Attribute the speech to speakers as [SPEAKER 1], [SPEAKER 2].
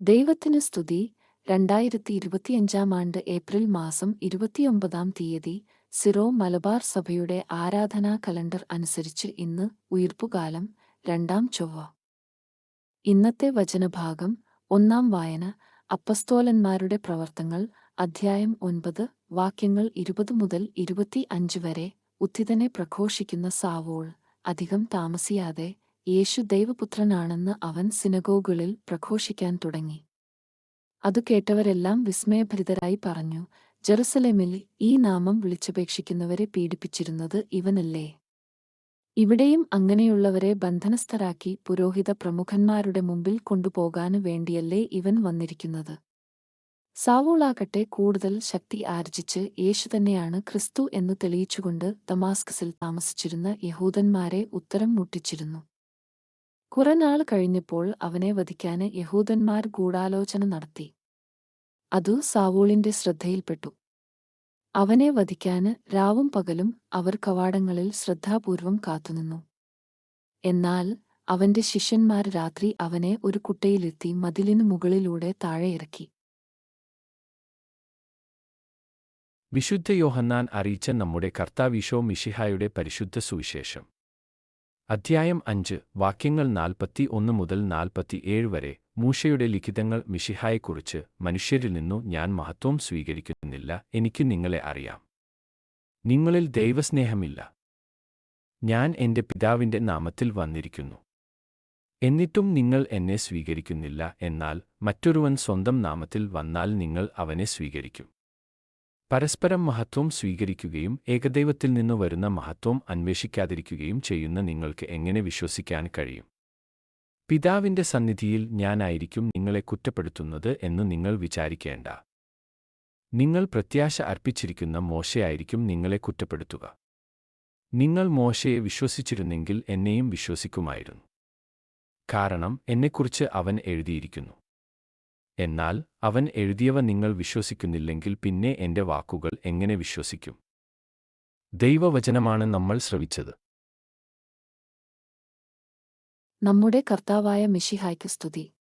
[SPEAKER 1] ദൈവത്തിന് സ്തുതി. രണ്ടായിരത്തി ഇരുപത്തിയഞ്ചാം ആണ്ട് ഏപ്രിൽ മാസം ഇരുപത്തിയൊമ്പതാം തീയതി സിറോ മലബാർ സഭയുടെ ആരാധനാ കലണ്ടർ അനുസരിച്ച് ഇന്ന് ഉയർപ്പുകാലം രണ്ടാം ചൊവ്വ. ഇന്നത്തെ വചനഭാഗം ഒന്നാം വായന. അപ്പസ്തോലന്മാരുടെ പ്രവർത്തങ്ങൾ അധ്യായം ഒൻപത്. വാക്യങ്ങൾ ഇരുപത് മുതൽ ഇരുപത്തി അഞ്ച് വരെ ഉത്ഥിതനെ പ്രഘോഷിക്കുന്ന സാവോൾ. അധികം താമസിയാതെ യേശു ദൈവപുത്രനാണെന്ന് അവൻ സിനഗോഗുകളിൽ പ്രഘോഷിക്കാൻ തുടങ്ങി. അതു കേട്ടവരെല്ലാം വിസ്മയഭരിതരായി പറഞ്ഞു ജെറുസലേമിൽ ഈ നാമം വിളിച്ചപേക്ഷിക്കുന്നവരെ പീഡിപ്പിച്ചിരുന്നത് ഇവനല്ലേ? ഇവിടെയും അങ്ങനെയുള്ളവരെ ബന്ധനസ്ഥരാക്കി പുരോഹിത പ്രമുഖന്മാരുടെ മുമ്പിൽ കൊണ്ടുപോകാനു വേണ്ടിയല്ലേ ഇവൻ വന്നിരിക്കുന്നത്. സാവോളാകട്ടെ കൂടുതൽ ശക്തി ആർജിച്ച് യേശു തന്നെയാണ് ക്രിസ്തു എന്ന് തെളിയിച്ചുകൊണ്ട് തമാസ്കസിൽ താമസിച്ചിരുന്ന യഹൂദന്മാരെ ഉത്തരം മുട്ടിച്ചിരുന്നു. കുറനാൾ കഴിഞ്ഞപ്പോൾ അവനെ വധിക്കാന് യഹൂദന്മാർ ഗൂഢാലോചന നടത്തി. അതു സാവൂളിന്റെ ശ്രദ്ധയിൽപ്പെട്ടു. അവനെ വധിക്കാന് രാവും പകലും അവർ കവാടങ്ങളിൽ ശ്രദ്ധാപൂർവം കാത്തുനിന്നു. എന്നാൽ അവന്റെ ശിഷ്യന്മാർ രാത്രി അവനെ ഒരു കുട്ടയിലെത്തി മതിലിനു മുകളിലൂടെ താഴെയിറക്കി
[SPEAKER 2] വിശുദ്ധ യോഹന്നാൻ അറിയിച്ച നമ്മുടെ കർത്താവിഷോ മിഷിഹായുടെ പരിശുദ്ധ സുവിശേഷം. അധ്യായം അഞ്ച് വാക്യങ്ങൾ നാൽപ്പത്തി ഒന്ന് മുതൽ നാൽപ്പത്തിയേഴ് വരെ. മൂഷയുടെ ലിഖിതങ്ങൾ മിഷിഹായെക്കുറിച്ച് മനുഷ്യരിൽ നിന്നു ഞാൻ മഹത്വം സ്വീകരിക്കുന്നില്ല എനിക്ക് നിങ്ങളെ അറിയാം. നിങ്ങളിൽ ദൈവസ്നേഹമില്ല. ഞാൻ എന്റെ പിതാവിന്റെ നാമത്തിൽ വന്നിരിക്കുന്നു. എന്നിട്ടും നിങ്ങൾ എന്നെ സ്വീകരിക്കുന്നില്ല എന്നാൽ മറ്റൊരുവൻ സ്വന്തം നാമത്തിൽ വന്നാൽ നിങ്ങൾ അവനെ സ്വീകരിക്കും. പരസ്പരം മഹത്വം സ്വീകരിക്കുകയും ഏകദൈവത്തിൽ നിന്ന് വരുന്ന മഹത്വം അന്വേഷിക്കാതിരിക്കുകയും ചെയ്യുന്ന നിങ്ങൾക്ക് എങ്ങനെ വിശ്വസിക്കാൻ കഴിയും? പിതാവിന്റെ സന്നിധിയിൽ ഞാനായിരിക്കും നിങ്ങളെ കുറ്റപ്പെടുത്തുന്നത് എന്ന് നിങ്ങൾ വിചാരിക്കേണ്ട. നിങ്ങൾ പ്രത്യാശ അർപ്പിച്ചിരിക്കുന്ന മോശയായിരിക്കും നിങ്ങളെ കുറ്റപ്പെടുത്തുക. നിങ്ങൾ മോശയെ വിശ്വസിച്ചിരുന്നെങ്കിൽ എന്നെയും വിശ്വസിക്കുമായിരുന്നു. കാരണം എന്നെക്കുറിച്ച് അവൻ എഴുതിയിരിക്കുന്നു. എന്നാൽ അവൻ എഴുതിയവ നിങ്ങൾ വിശ്വസിക്കുന്നില്ലെങ്കിൽ പിന്നെ എന്റെ വാക്കുകൾ എങ്ങനെ വിശ്വസിക്കും? ദൈവവചനമാണ് നമ്മൾ ശ്രവിച്ചത്.
[SPEAKER 1] നമ്മുടെ കർത്താവായ മിഷിഹായ്ക്ക് സ്തുതി.